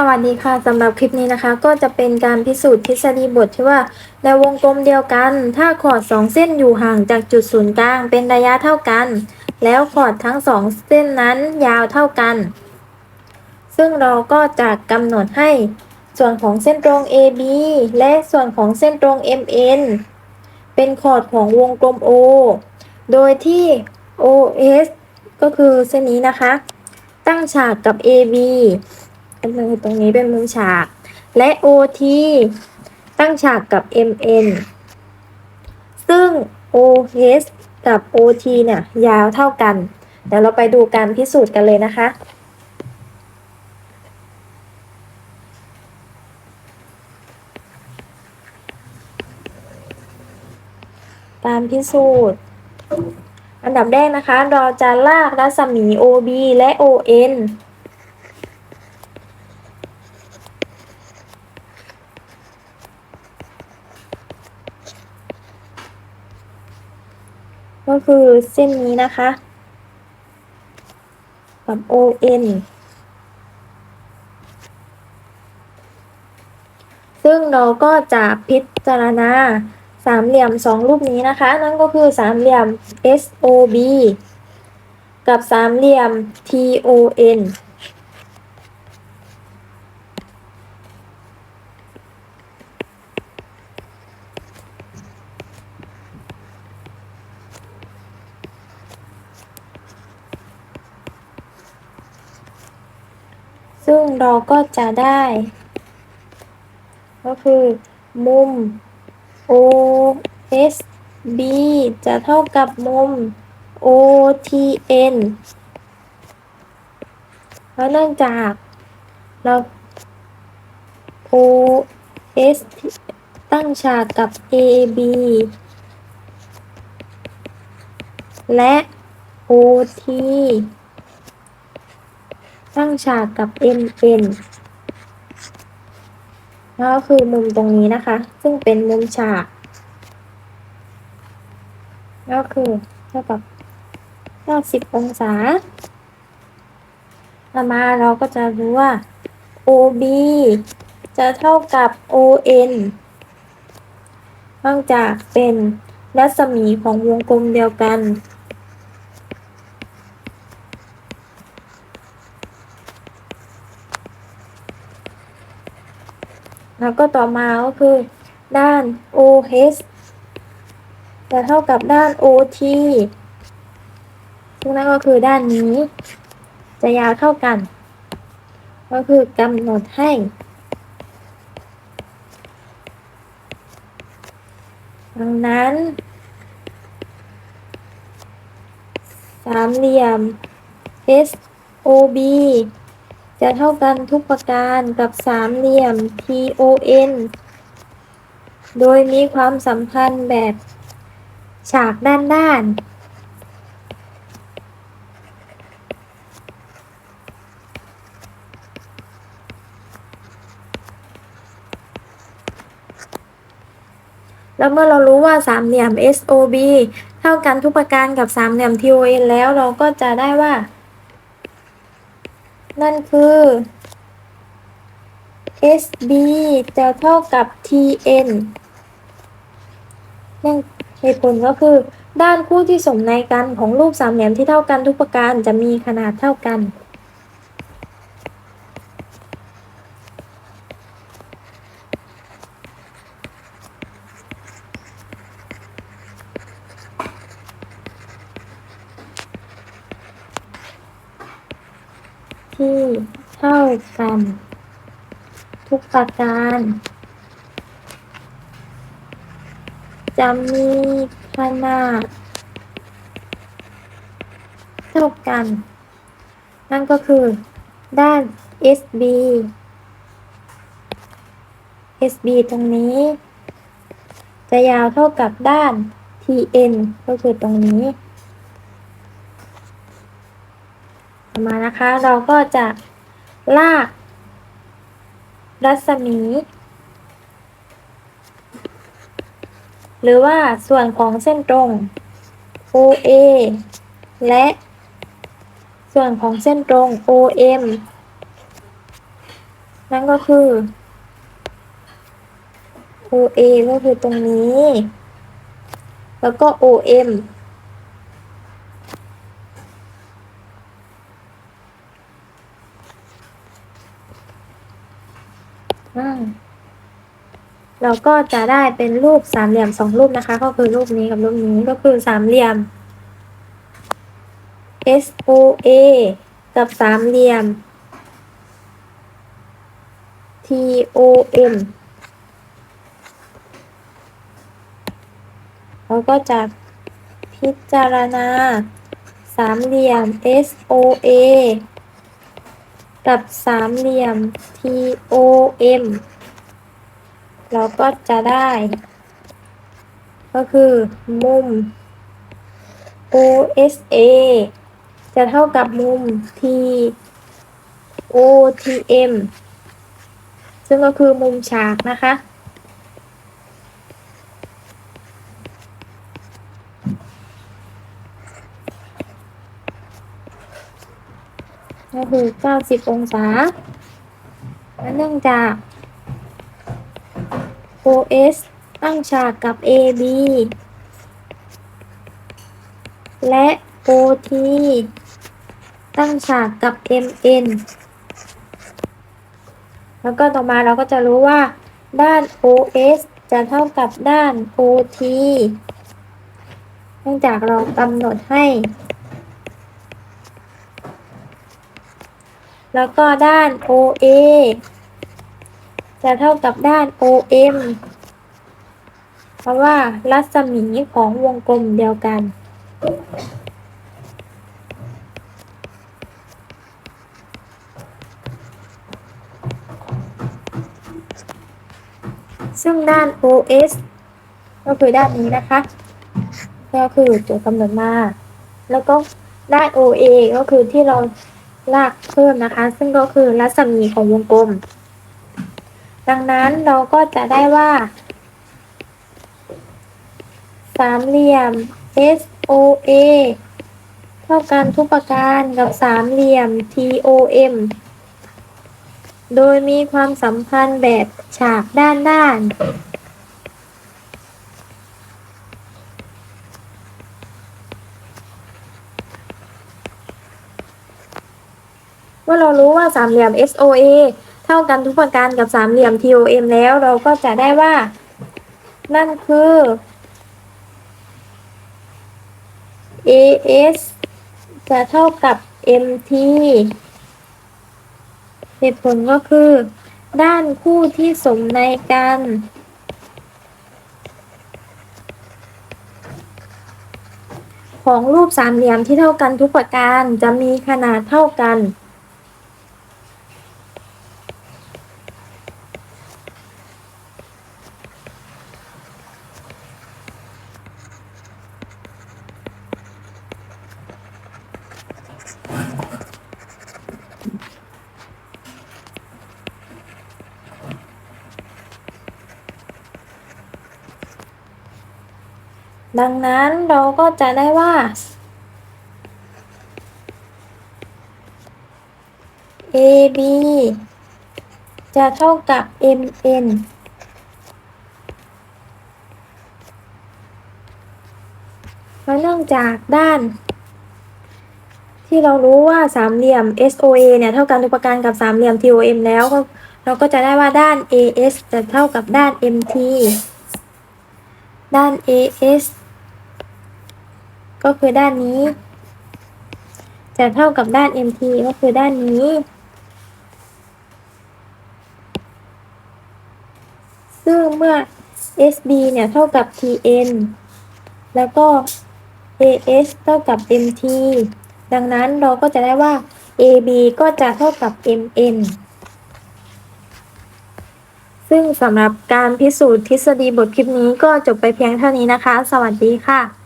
สวัสดีค่ะสำหรับคลิปนี้นะคะ ก็จะเป็นการพิสูจน์ทฤษฎีบทที่ว่า ในวงกลมเดียวกัน ถ้าขอดสองเส้นอยู่ห่างจากจุดศูนย์กลางเป็นระยะเท่ากัน แล้วขอดทั้งสองเส้นนั้นยาวเท่ากัน ซึ่งเราก็จะกำหนดให้ส่วนของเส้นตรง AB และส่วนของเส้นตรง MN เป็นขอดของวงกลม O โดยที่ OS ก็คือเส้นนี้นะคะ ตั้งฉากกับ AB ก็คือตรงนี้เป็นมุมฉาก และ OT ตั้งฉากกับ MN ซึ่ง OH กับ OT เนี่ยยาวเท่ากัน เดี๋ยวเราไปดูการพิสูจน์กันเลยนะคะ การพิสูจน์ อันดับแรกนะคะ เราจะลากรัศมี OB และ ON ก็คือเส้นนี้นะคะกับ ON ซึ่งเราก็จะพิจารณาสามเหลี่ยมสองรูปนี้นะคะ นั่นก็คือสามเหลี่ยม SOB กับสามเหลี่ยม TON ซึ่งเราก็จะได้ ก็คือมุม OSB จะเท่ากับมุม OTN เพราะเนื่องจากเรา OS ตั้งฉากกับ AB และ OT ตั้งฉากกับ MN แล้วก็คือมุมตรงนี้นะคะ ซึ่งเป็นมุมฉากก็คือเท่ากับ90องศาต่อมาเราก็จะรู้ว่า OB จะเท่ากับ ON เนื่องจากเป็นรัศมีของวงกลมเดียวกัน แล้วก็ต่อมาก็คือ ด้าน OH จะเท่ากับด้าน OT ซึ่งนั่นก็คือด้านนี้ จะยาวเท่ากัน ก็คือกำหนดให้ ดังนั้น สามเหลี่ยม SOB จะเท่ากันทุกประการกับสามเหลี่ยม TON โดยมีความสัมพันธ์แบบฉากด้านด้านแล้วเมื่อเรารู้ว่าสามเหลี่ยม SOB เท่ากันทุกประการกับสามเหลี่ยม TON แล้วเราก็จะได้ว่า นั่นคือ SB จะเท่ากับ TN นั่นเหตุผลก็คือ ด้านคู่ที่สมในกันของรูปสามเหลี่ยมที่เท่ากันทุกประการจะมีขนาดเท่ากัน ที่เท่ากัน ทุกประการ จะมีขนาด เท่ากัน นั่นก็คือด้าน SB SB ตรงนี้ จะยาวเท่ากับด้าน TN ก็คือตรงนี้ ต่อ มานะคะ เราก็จะลาก รัศมี หรือว่าส่วนของเส้นตรง OA และ ส่วนของเส้นตรง OM นั่นก็คือ OA ก็คือตรงนี้ แล้วก็ OM อ่า เราก็จะได้เป็นรูปสามเหลี่ยมสองรูปนะคะ ก็คือรูปนี้กับรูปนี้ก็คือสามเหลี่ยม SOA กับสามเหลี่ยม TOM เราก็จะพิจารณาสามเหลี่ยม SOA กับสามเหลี่ยม TOM เราก็จะได้ ก็คือมุม OSA จะเท่ากับมุม TOTM ซึ่งก็คือมุมฉากนะคะ ก็คือ 90 องศาและเนื่องจาก OS ตั้งฉากกับ AB และ OT ตั้งฉากกับ MN แล้วก็ต่อมาเราก็จะรู้ว่าด้าน OS จะเท่ากับด้าน OT เนื่องจากเรากำหนดให้ แล้วก็ด้าน OA จะเท่ากับด้าน OM เพราะว่ารัศมีของวงกลมเดียวกัน ซึ่งด้าน OS ก็คือด้านนี้นะคะ ก็คือตัวกำหนดมา แล้วก็ด้าน OA ก็คือที่เราลากเพิ่มนะคะ ซึ่งก็คือรัศมีของวงกลม ดังนั้นเราก็จะได้ว่า สามเหลี่ยม SOA เท่ากันทุกประการกับสามเหลี่ยม TOM โดยมีความสัมพันธ์แบบฉากด้านด้านเมื่อเรารู้ว่าสามเหลี่ยม SOA เท่ากันทุกประการกับสามเหลี่ยม TOM แล้วเราก็จะได้ว่า นั่นคือ AS จะเท่ากับ MT เหตุผลก็คือ ด้านคู่ที่สมในกัน ของรูปสามเหลี่ยมที่เท่ากันทุกประการจะมีขนาดเท่ากัน ดังนั้นเราก็จะได้ว่า AB จะเท่ากับ MN เพราะเนื่องจากด้าน ที่เรารู้ว่าสามเหลี่ยม SOA เนี่ย เท่ากันทุกประการกับสามเหลี่ยม TOM แล้วก็เราก็จะได้ว่าด้าน AS จะเท่ากับด้าน MT ด้าน AS ก็คือด้านนี้ จะเท่ากับด้าน MT ก็คือด้านนี้ ซึ่งเมื่อ SB เนี่ยเท่ากับ TN แล้วก็ AS เท่ากับ MT ดังนั้นเราก็จะได้ว่า AB ก็จะเท่ากับ MN ซึ่งสำหรับการพิสูจน์ทฤษฎีบทคลิปนี้ก็จบไปเพียงเท่านี้นะคะ สวัสดีค่ะ